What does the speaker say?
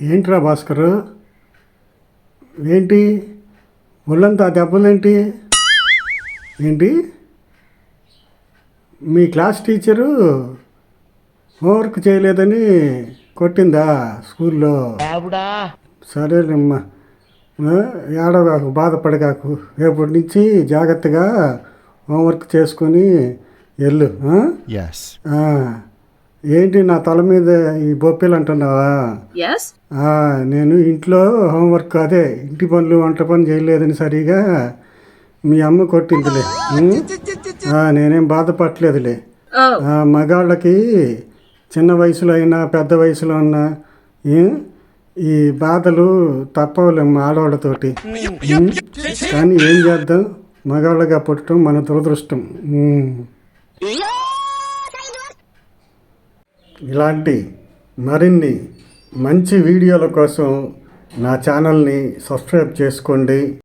ఏంట్రా భాస్కరు? ఏంటి? ఒళ్ళంతా దెబ్బలేంటి? ఏంటి? మీ క్లాస్ టీచరు హోంవర్క్ చేయలేదని కొట్టిందా స్కూల్లో? సరేలేమ్మా. ఆ, ఏడవగాకు బాధపడగాకు. రేపటి నుంచి జాగ్రత్తగా హోంవర్క్ చేసుకొని వెళ్ళు ఏంటి నా తల మీద ఈ బొప్పిలు అంటున్నావా Yes? ఆ, నేను ఇంట్లో హోంవర్క్ అదే ఇంటి పనులు వంట పని చేయలేదని సరిగా మీ అమ్మ కొట్టిందిలే? ఆ, నేనేం బాధపడలేదులే Oh, ఆ, మగాళ్ళకి చిన్న వయసులో అయినా పెద్ద వయసులో ఉన్నా? ఈ బాధలు తప్పవులేమ్మా ఆడవాళ్ళతోటి? కానీ ఏం చేద్దాం మగాళ్ళగా పుట్టడం మన దురదృష్టం. ఇలాంటి మరిన్ని మంచి వీడియోల కోసం నా ఛానల్ని సబ్స్క్రైబ్ చేసుకోండి.